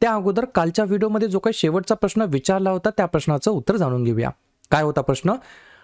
त्या अगोदर कालच्या व्हिडिओमध्ये जो काही शेवटचा प्रश्न विचारला होता त्या प्रश्नाचं उत्तर जाणून घेऊया. काय होता प्रश्न?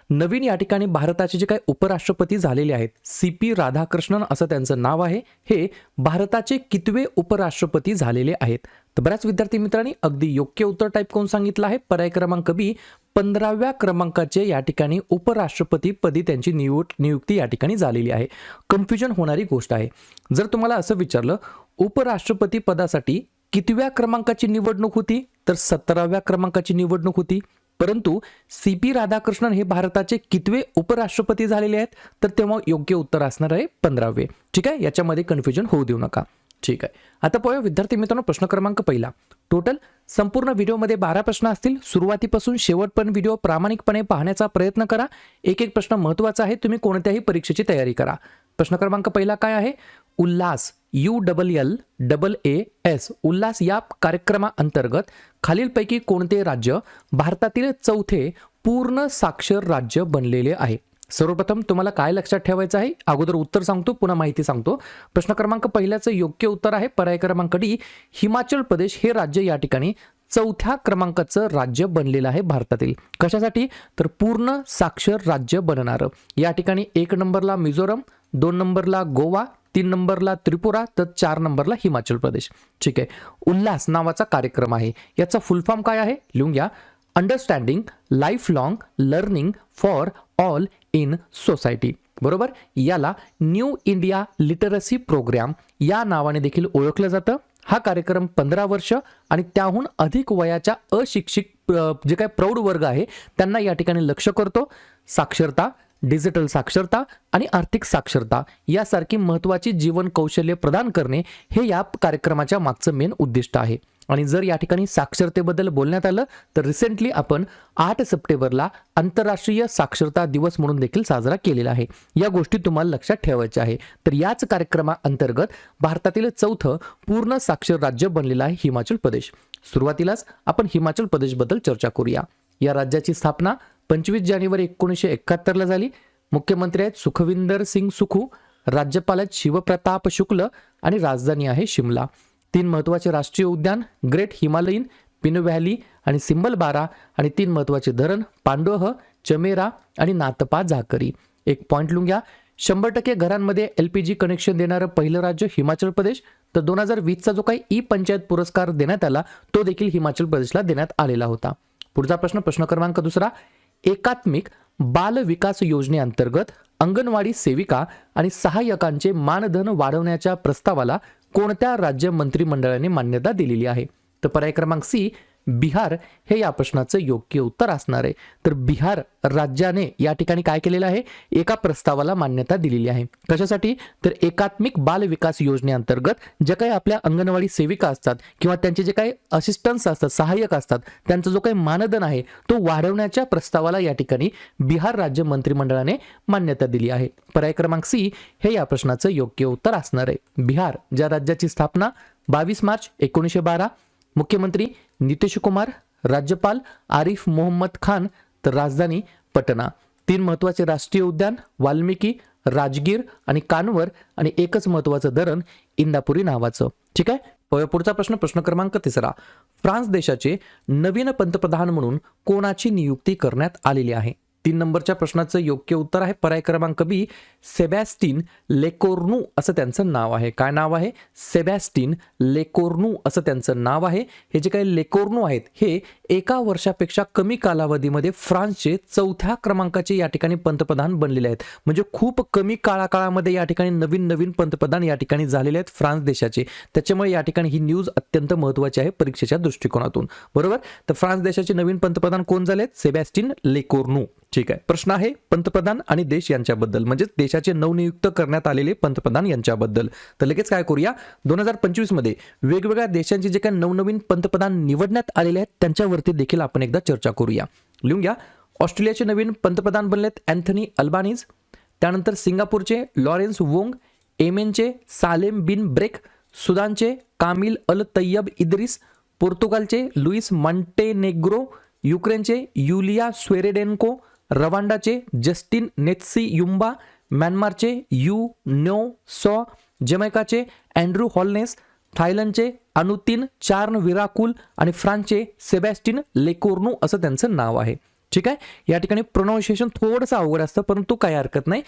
नवीन या ठिकाणी भारताचे जे काही उपराष्ट्रपती झालेले आहेत सी पी राधाकृष्णन असं त्यांचं नाव आहे हे भारताचे कितवे उपराष्ट्रपती झालेले आहेत? तर बऱ्याच विद्यार्थी मित्रांनी अगदी योग्य उत्तर टाईप करून सांगितलं आहे. पर्याय क्रमांक बी पंधराव्या क्रमांकाचे या ठिकाणी उपराष्ट्रपती पदी त्यांची नियुक् नियुक्ती या ठिकाणी झालेली आहे. कन्फ्युजन होणारी गोष्ट आहे. जर तुम्हाला असं विचारलं उपराष्ट्रपती पदासाठी कितव्या क्रमांकाची निवडणूक होती? तर सतराव्या क्रमांकाची निवडणूक होती. परंतु सी पी राधाकृष्णन हे भारताचे कितवे उपराष्ट्रपती झालेले आहेत? तर तेव्हा योग्य उत्तर असणार आहे पंधरावे. ठीक आहे? याच्यामध्ये कन्फ्युजन होऊ देऊ नका. ठीक आहे. आता पाहूया विद्यार्थी मित्रांनो प्रश्न क्रमांक पहिला. टोटल संपूर्ण व्हिडिओमध्ये बारा प्रश्न असतील. सुरुवातीपासून शेवटपर्यंत व्हिडिओ प्रामाणिकपणे पाहण्याचा प्रयत्न करा. एक एक प्रश्न महत्त्वाचा आहे. तुम्ही कोणत्याही परीक्षेची तयारी करा. प्रश्न क्रमांक पहिला काय आहे? Ullas. U double L double A S Ullas या कार्यक्रमाअंतर्गत खालीलपैकी कोणते राज्य भारतातील चौथे पूर्ण साक्षर राज्य बनलेले आहे? सर्वप्रथम तुम्हाला काय लक्षात ठेवायचं आहे? अगोदर उत्तर सांगतो पुन्हा माहिती सांगतो. प्रश्न क्रमांक पहिल्याचं योग्य उत्तर आहे. पर्याय क्रमांक डी हिमाचल प्रदेश हे राज्य या ठिकाणी चौथ्या क्रमांकाचं राज्य बनलेलं आहे भारतातील. कशासाठी? तर पूर्ण साक्षर राज्य बनणारं. या ठिकाणी एक नंबरला मिझोरम दोन नंबरला गोवा तीन नंबरला त्रिपुरा तर चार नंबरला हिमाचल प्रदेश. ठीक आहे. उल्हास नावाचा कार्यक्रम आहे. याचा फुल फॉर्म काय आहे? लिहून घ्या. Understanding lifelong learning for all in society बरोबर? याला न्यू इंडिया लिटरसी प्रोग्राम या नावाने देखील ओळखलं जातं. हा कार्यक्रम पंधरा वर्ष आणि त्याहून अधिक वयाच्या अशिक्षित जे काय प्रौढ वर्ग आहे त्यांना या ठिकाणी लक्ष करतो. साक्षरता डिजिटल साक्षरता आणि आर्थिक साक्षरता यासारखी महत्त्वाची जीवन कौशल्य प्रदान करणे हे या कार्यक्रमाच्या मागचं मेन उद्दिष्ट आहे. आणि जर या ठिकाणी साक्षरतेबद्दल बोलण्यात आलं तर रिसेंटली आपण आठ सप्टेंबरला आंतरराष्ट्रीय साक्षरता दिवस म्हणून देखील साजरा केलेला आहे. या गोष्टी तुम्हाला लक्षात ठेवायच्या आहे. तर याच कार्यक्रमाअंतर्गत भारतातील चौथं पूर्ण साक्षर राज्य बनलेलं आहे हिमाचल प्रदेश. सुरुवातीलाच आपण हिमाचल प्रदेशबद्दल चर्चा करूया. या राज्याची स्थापना पंचवीस जानेवारी एकोणीसशे एकाहत्तरला झाली. मुख्यमंत्री आहेत सुखविंदर सिंग सुखू राज्यपाल आहेत शिवप्रताप शुक्ल आणि राजधानी आहे शिमला. तीन महत्त्वाचे राष्ट्रीय उद्यान ग्रेट हिमालयीन पिन व्हॅली आणि सिंबल बारा आणि तीन महत्त्वाचे धरण पांडोह चमेरा आणि नातपा झाकरी. एक पॉईंट लिहून घ्या शंभर टक्के घरांमध्ये एल पी जी कनेक्शन देणारं पहिलं राज्य हिमाचल प्रदेश. तर दोन हजार वीसचा जो काही ई पंचायत पुरस्कार देण्यात आला तो देखील हिमाचल प्रदेशला देण्यात आलेला होता. पुढचा प्रश्न प्रश्न क्रमांक दुसरा. एकात्मिक बाल विकास योजनेअंतर्गत अंगणवाडी सेविका आणि सहाय्यकांचे मानधन वाढवण्याच्या प्रस्तावाला कोणत्या राज्य मंत्रिमंडळाने मान्यता दिलेली आहे? तर पर्याय क्रमांक सी बिहार हे या प्रश्नाचं योग्य उत्तर असणार आहे. तर बिहार राज्याने या ठिकाणी काय केलेलं आहे? एका प्रस्तावाला मान्यता दिलेली आहे. कशासाठी? तर एकात्मिक बाल विकास योजनेअंतर्गत ज्या काही आपल्या अंगणवाडी सेविका असतात किंवा त्यांचे जे काही असिस्टन्स असतात सहाय्यक असतात त्यांचा जो काही मानधन आहे तो वाढवण्याच्या प्रस्तावाला या ठिकाणी बिहार राज्य मंत्रिमंडळाने मान्यता दिली आहे. पर्याय क्रमांक सी हे या प्रश्नाचं योग्य उत्तर असणार आहे. बिहार ज्या राज्याची स्थापना बावीस मार्च एकोणीसशे बारा मुख्यमंत्री नितीश कुमार राज्यपाल आरिफ मोहम्मद खान तर राजधानी पटना. तीन महत्त्वाचे राष्ट्रीय उद्यान वाल्मिकी राजगीर आणि कानवर आणि एकच महत्त्वाचं धरण इंदापुरी नावाचं. ठीक आहे? पुढचा प्रश्न प्रश्न क्रमांक तिसरा. फ्रान्स देशाचे नवीन पंतप्रधान म्हणून कोणाची नियुक्ती करण्यात आलेली आहे? तीन नंबरच्या प्रश्नाचं योग्य उत्तर आहे. पर्याय क्रमांक बी सेबॅस्टिन लेकोर्नू असं त्यांचं नाव आहे. काय नाव आहे? सेबॅस्टिन लेकोर्नू असं त्यांचं नाव आहे. हे जे काही लेकोर्नू आहेत हे एका वर्षापेक्षा कमी कालावधीमध्ये फ्रान्सचे चौथ्या क्रमांकाचे या ठिकाणी पंतप्रधान बनलेले आहेत. म्हणजे खूप कमी काळाकाळामध्ये या ठिकाणी नवीन नवीन पंतप्रधान या ठिकाणी झालेले आहेत फ्रान्स देशाचे. त्याच्यामुळे या ठिकाणी ही न्यूज अत्यंत महत्त्वाची आहे परीक्षेच्या दृष्टिकोनातून. बरोबर? तर फ्रान्स देशाचे नवीन पंतप्रधान कोण झालेत सेबॅस्टिन लेकोर्नू ठीक आहे. प्रश्न आहे पंतप्रधान आणि देश यांच्याबद्दल. म्हणजेच देशाचे नवनियुक्त करण्यात आलेले पंतप्रधान यांच्याबद्दल. तर लगेच काय करूया? दोन हजार पंचवीसमध्ये वेगवेगळ्या देशांचे जे काही नवनवीन पंतप्रधान निवडण्यात आलेले आहेत त्यांच्यावरती देखील आपण एकदा चर्चा करूया. लिहून घ्या. ऑस्ट्रेलियाचे नवीन पंतप्रधान बनलेत अँथनी अल्बानीज. त्यानंतर सिंगापूरचे लॉरेन्स वोंग, येमेनचे सालेम बिन ब्रेक, सुदानचे कामिल अल तय्यब इद्रिस, पोर्तुगालचे लुईस मॉन्टेनेग्रो युक्रेनचे युलिया स्वेरेडेन्को, रवांडाचे जस्टिन नेत्सी युम्बा, म्यानमारचे यू नो सॉ, जमैकाचे अँड्रू हॉलनेस थायलंडचे अनुतीन चार्न विराकुल आणि फ्रान्सचे सेबॅस्टिन लेकोर्नो असं त्यांचं नाव आहे. ठीक आहे? या ठिकाणी प्रोनाऊन्सिएशन थोडंसं अवघड असतं परंतु काही हरकत नाही.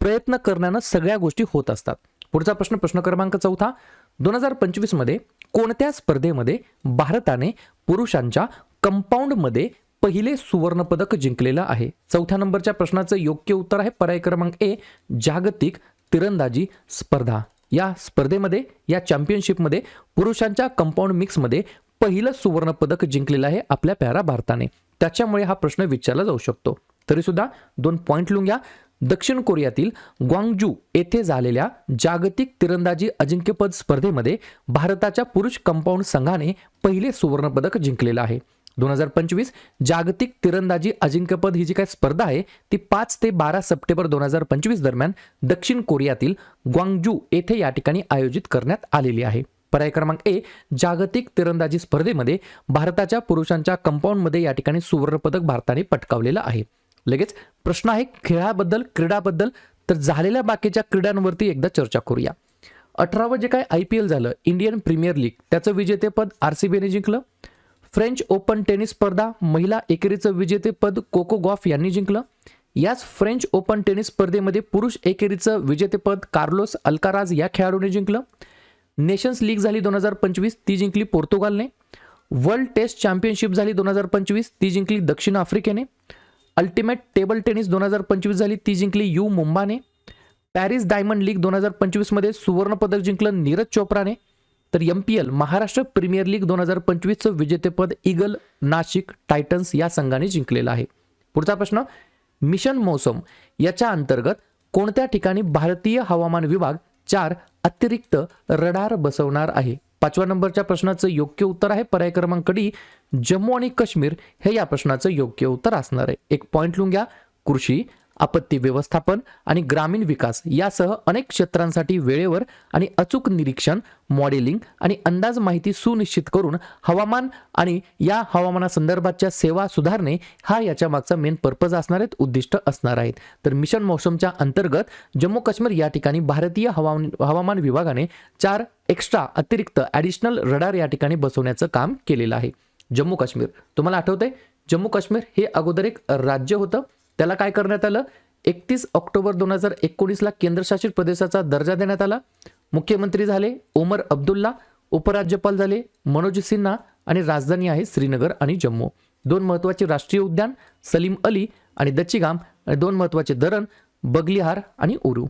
प्रयत्न करण्यानं सगळ्या गोष्टी होत असतात. पुढचा प्रश्न प्रश्न क्रमांक चौथा. दोन हजार पंचवीसमध्ये कोणत्या स्पर्धेमध्ये भारताने पुरुषांच्या कंपाऊंडमध्ये पहिले सुवर्णपदक जिंकलेलं आहे? चौथ्या नंबरच्या प्रश्नाचं योग्य उत्तर आहे. पर्याय क्रमांक ए जागतिक तिरंदाजी स्पर्धा. या स्पर्धेमध्ये या चॅम्पियनशिपमध्ये पुरुषांच्या कंपाऊंड मिक्समध्ये पहिलं सुवर्णपदक जिंकलेलं आहे आपल्या प्यारा भारताने. त्याच्यामुळे हा प्रश्न विचारला जाऊ शकतो. तरीसुद्धा दोन पॉईंट लिहून घ्या दक्षिण कोरियातील ग्वांगजू येथे झालेल्या जागतिक तिरंदाजी अजिंक्यपद स्पर्धेमध्ये भारताच्या पुरुष कंपाऊंड संघाने पहिले सुवर्णपदक जिंकलेलं आहे. दोन हजार पंचवीस जागतिक तिरंदाजी अजिंक्यपद ही जी काही स्पर्धा आहे ती पाच ते बारा सप्टेंबर दोन हजार पंचवीस दरम्यान दक्षिण कोरियातील ग्वांगजू येथे या ठिकाणी आयोजित करण्यात आलेली आहे. पर्याय क्रमांक ए जागतिक तिरंदाजी स्पर्धेमध्ये भारताच्या पुरुषांच्या कंपाऊंडमध्ये या ठिकाणी सुवर्णपदक भारताने पटकावलेलं आहे. लगेच प्रश्न आहे खेळाबद्दल क्रीडाबद्दल तर झालेल्या बाकीच्या क्रीडांवरती एकदा चर्चा करूया. अठरावं जे काय आय पी एल झालं इंडियन प्रीमियर लीग त्याचं विजेतेपद आर सी बीने जिंकलं? फ्रेंच ओपन टेनिस स्पर्धा महिला एकेरीचं विजेतेपद कोको गॉफ यांनी जिंकलं. याच फ्रेंच ओपन टेनिस स्पर्धेमध्ये पुरुष एकेरीचं विजेतेपद कार्लोस अल्काराज या खेळाडूने जिंकलं. नेशन्स लीग झाली दोन हजार पंचवीस ती जिंकली पोर्तुगालने. वर्ल्ड टेस्ट चॅम्पियनशिप झाली दोन हजार पंचवीस ती जिंकली दक्षिण आफ्रिकेने. अल्टिमेट टेबल टेनिस दोन हजार पंचवीस झाली ती जिंकली यू मुंबाने. पॅरिस डायमंड लीग दोन हजार पंचवीसमध्ये सुवर्णपदक जिंकलं नीरज चोप्राने. तर M P L Maharashtra premier league दोन हजार पंचवीसचं विजेतेपद इगल नाशिक टायटन्स या संघाने जिंकलेलं आहे. पुढचा प्रश्न मिशन मौसम याच्या अंतर्गत कोणत्या ठिकाणी भारतीय हवामान विभाग चार अतिरिक्त रडार बसवणार आहे? पाचव्या नंबरच्या प्रश्नाचं योग्य उत्तर आहे पर्याय क्रमांक डी जम्मू आणि काश्मीर. हे या प्रश्नाचं योग्य उत्तर असणार आहे. एक पॉईंट लिहून घ्या. कृषी आपत्ती व्यवस्थापन आणि ग्रामीण विकास यासह अनेक क्षेत्रांसाठी वेळेवर आणि अचूक निरीक्षण मॉडेलिंग आणि अंदाज माहिती सुनिश्चित करून हवामान आणि या हवामानासंदर्भातच्या सेवा सुधारणे हा याच्या मागचा मेन पर्पज असणार आहेत उद्दिष्ट असणार आहेत. तर मिशन मौसमच्या अंतर्गत जम्मू काश्मीर या ठिकाणी भारतीय हवामान हवामान विभागाने चार एक्स्ट्रा अतिरिक्त ॲडिशनल रडार या ठिकाणी बसवण्याचं काम केलेलं आहे. जम्मू काश्मीर तुम्हाला आठवतंय? जम्मू काश्मीर हे अगोदर एक राज्य होतं. त्याला काय करण्यात आलं? एकतीस ऑक्टोबर दोन हजार एकोणीसला केंद्रशासित प्रदेशाचा दर्जा देण्यात आला. मुख्यमंत्री झाले ओमर अब्दुल्ला उपराज्यपाल झाले मनोज सिन्हा आणि राजधानी आहे श्रीनगर आणि जम्मू. दोन महत्त्वाचे राष्ट्रीय उद्यान सलीम अली आणि दच्चीगाम आणि दोन महत्त्वाचे धरण बगलिहार आणि उरू.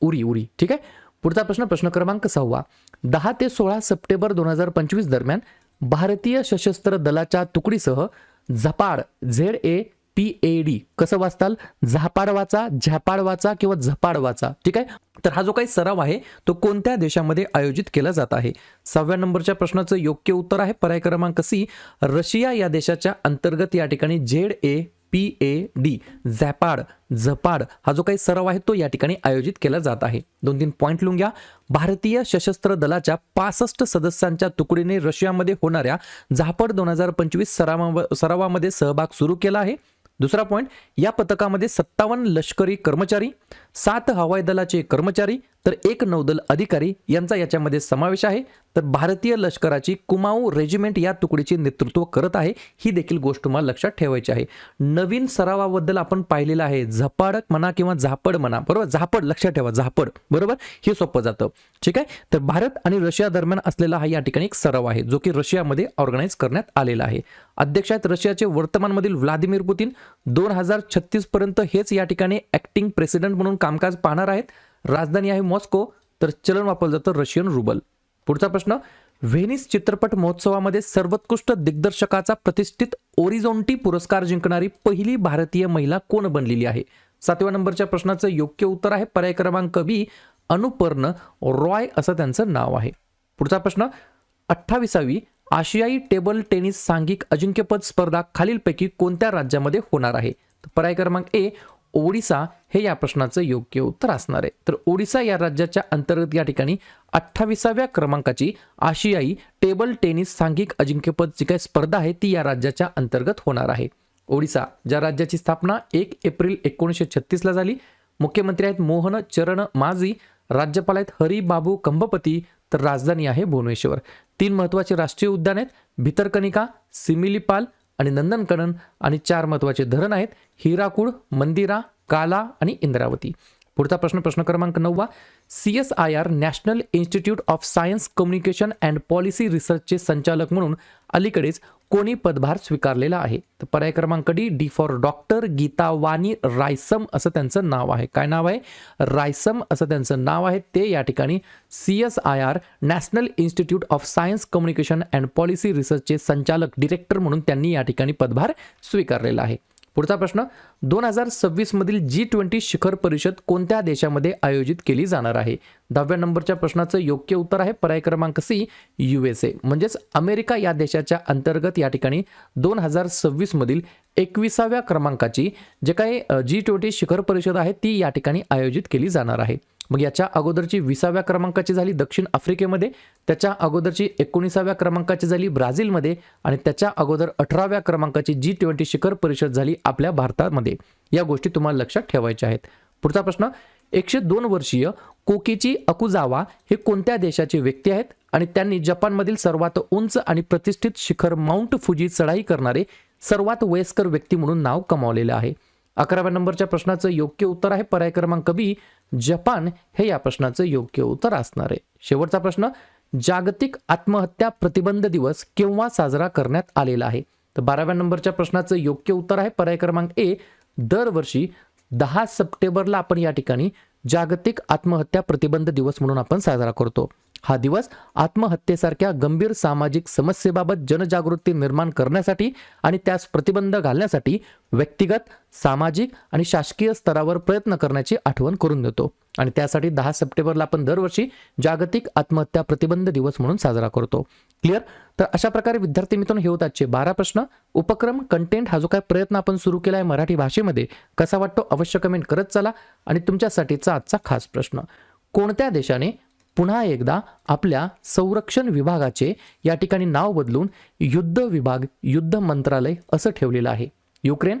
उरी उरी. ठीक आहे? पुढचा प्रश्न प्रश्न क्रमांक सहावा. दहा ते सोळा सप्टेंबर दोन हजार पंचवीस दरम्यान भारतीय सशस्त्र दलाच्या तुकडीसह Zapad Z A P A D कसं वाचताल? झापाड वाचा झापाड वाचा किंवा झपाड वाचा ठीक आहे? तर हा जो काही सराव आहे तो कोणत्या देशामध्ये आयोजित केला जात आहे? सहाव्या नंबरच्या प्रश्नाचं योग्य उत्तर आहे पर्याय क्रमांक सी. रशिया या देशाच्या अंतर्गत या ठिकाणी Z A P A D Zapad Zapad हा जो काही सराव आहे तो या ठिकाणी आयोजित केला जात आहे. दोन तीन पॉईंट लिहून घ्या. भारतीय सशस्त्र दलाच्या पासष्ट सदस्यांच्या तुकडीने रशियामध्ये होणाऱ्या झापड दोन हजार पंचवीस सरावा सरावामध्ये सहभाग सुरू केला आहे. दुसरा पॉईंट या पथकामध्ये सत्तावन्न लष्करी कर्मचारी सात हवाई दलाचे कर्मचारी तर एक नौदल अधिकारी यांचा याच्यामध्ये समावेश आहे. तर भारतीय लष्कराची कुमाऊ रेजिमेंट या तुकडीचे नेतृत्व करत आहे. ही देखील गोष्ट तुम्हाला लक्षात ठेवायची आहे. नवीन सरावाबद्दल आपण पाहिलेलं आहे. झपाडक म्हणा किंवा झापड म्हणा. बरोबर? झापड लक्षात ठेवा. झापड. बरोबर? हे सोपं जातं. ठीक आहे? तर भारत आणि रशिया दरम्यान असलेला हा या ठिकाणी एक सराव आहे जो की रशियामध्ये ऑर्गनाईज करण्यात आलेला आहे. अध्यक्ष आहेत रशियाचे वर्तमानमधील व्लादिमीर पुतीन. दोन हजार छत्तीस पर्यंत हेच या ठिकाणी ऍक्टिंग प्रेसिडेंट म्हणून कामकाज पाहणार आहेत. राजधानी आहे मॉस्को तर चलन वापरलं जातं रशियन रुबल. पुढचा प्रश्न व्हेनिस चित्रपट महोत्सवामध्ये सर्वोत्कृष्ट दिग्दर्शकाचा प्रतिष्ठित ओरिझोंटी पुरस्कार जिंकणारी पहिली भारतीय महिला कोण बनलेली आहे? सातव्या नंबरच्या प्रश्नाचं योग्य उत्तर आहे पर्याय क्रमांक बी अनुपर्ण रॉय असं त्यांचं नाव आहे. पुढचा प्रश्न अठ्ठावीसावी आशियाई टेबल टेनिस सांघिक अजिंक्यपद स्पर्धा खालीलपैकी कोणत्या राज्यामध्ये होणार आहे? पर्याय क्रमांक ए ओडिसा हे या प्रश्नाचं योग्य उत्तर असणार आहे. तर ओडिसा या राज्याच्या अंतर्गत या ठिकाणी अठ्ठावीसाव्या क्रमांकाची आशियाई टेबल टेनिस सांघिक अजिंक्यपद जी काही स्पर्धा आहे ती या राज्याच्या अंतर्गत होणार आहे. ओडिसा ज्या राज्याची स्थापना एक एप्रिल एकोणीसशे छत्तीसला झाली मुख्यमंत्री आहेत मोहन चरण माझी राज्यपाल आहेत हरिबाबू कंभपती तर राजधानी आहे भुवनेश्वर. तीन महत्त्वाचे राष्ट्रीय उद्यान आहेत भितरकनिका सिमिलीपाल आणि नंदनकनन आणि चार महत्त्वाचे धरण आहेत. हिराकूड मंदिरा काला आणि इंद्रावती. पुढचा प्रश्न प्रश्न क्रमांक नववा. C S I R national institute of science communication and policy रिसर्चचे संचालक म्हणून अलीकडेच कोणी पदभार स्वीकारलेला आहे? तर पर्याय क्रमांक D D for doctor Geeta Vani Rayasam असं त्यांचं नाव आहे. काय नाव आहे? रायसम असं त्यांचं नाव आहे. ते या ठिकाणी C S I R national institute of science communication and policy रिसर्चचे संचालक डिरेक्टर म्हणून त्यांनी या ठिकाणी पदभार स्वीकारलेला आहे. पुढचा प्रश्न दोन हजार सव्वीस मधील जी ट्वेंटी शिखर परिषद कोणत्या देशामध्ये आयोजित केली जाणार आहे? दहाव्या नंबरच्या प्रश्नाचं योग्य उत्तर आहे पर्याय क्रमांक सी यू एस ए. म्हणजेच अमेरिका या देशाच्या अंतर्गत या ठिकाणी दोन हजार सव्वीस मधील एकविसाव्या क्रमांकाची जे काही जी ट्वेंटी शिखर परिषद आहे ती या ठिकाणी आयोजित केली जाणार आहे. मग याच्या अगोदरची विसाव्या क्रमांकाची झाली दक्षिण आफ्रिकेमध्ये त्याच्या अगोदरची एकोणीसाव्या क्रमांकाची झाली ब्राझीलमध्ये आणि त्याच्या अगोदर अठराव्या क्रमांकाची जी ट्वेंटी शिखर परिषद झाली आपल्या भारतामध्ये. या गोष्टी तुम्हाला लक्षात ठेवायच्या आहेत. पुढचा प्रश्न एकशे दोन वर्षीय कोकीची अकुजावा हे कोणत्या देशाचे व्यक्ती आहेत आणि त्यांनी जपानमधील सर्वात उंच आणि प्रतिष्ठित शिखर माउंट फुजी चढाई करणारे सर्वात वयस्कर व्यक्ती म्हणून नाव कमावलेलं आहे. अकराव्या नंबरच्या प्रश्नाचं योग्य उत्तर आहे पर्याय क्रमांक बी जपान हे या प्रश्नाचं योग्य उत्तर असणार आहे. शेवटचा प्रश्न जागतिक आत्महत्या प्रतिबंध दिवस केव्हा साजरा करण्यात आलेला आहे? तर बाराव्या नंबरच्या प्रश्नाचं योग्य उत्तर आहे पर्याय क्रमांक ए. दरवर्षी दहा सप्टेंबरला आपण या ठिकाणी जागतिक आत्महत्या प्रतिबंध दिवस म्हणून आपण साजरा करतो. हा दिवस आत्महत्येसारख्या गंभीर सामाजिक समस्येबाबत जनजागृती निर्माण करण्यासाठी आणि त्यास प्रतिबंध घालण्यासाठी व्यक्तिगत सामाजिक आणि शासकीय स्तरावर प्रयत्न करण्याची आठवण करून देतो. आणि त्यासाठी दहा सप्टेंबरला आपण दरवर्षी जागतिक आत्महत्या प्रतिबंध दिवस म्हणून साजरा करतो. क्लिअर? तर अशा प्रकारे विद्यार्थी मित्रांनो हे होतातचे बारा प्रश्न. उपक्रम कंटेंट हा जो काय प्रयत्न आपण सुरू केला आहे मराठी भाषेमध्ये कसा वाटतो अवश्य कमेंट करत चला. आणि तुमच्यासाठीचा आजचा खास प्रश्न. कोणत्या देशाने पुन्हा एकदा आपल्या संरक्षण विभागाचे या ठिकाणी नाव बदलून युद्ध विभाग युद्ध मंत्रालय असं ठेवलेलं आहे. युक्रेन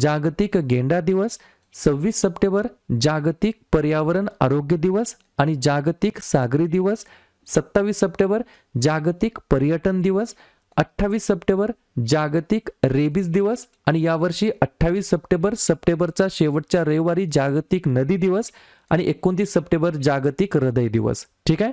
जागतिक गेंडा दिवस सव्वीस सप्टेंबर जागतिक पर्यावरण आरोग्य दिवस आणि जागतिक सागरी दिवस सत्तावीस सप्टेंबर जागतिक पर्यटन दिवस अठ्ठावीस सप्टेंबर जागतिक रेबीज दिवस आणि यावर्षी अठ्ठावीस सप्टेंबर सप्टेंबरचा शेवटच्या रविवारी जागतिक नदी दिवस आणि एकोणतीस सप्टेंबर जागतिक हृदय दिवस. ठीक आहे?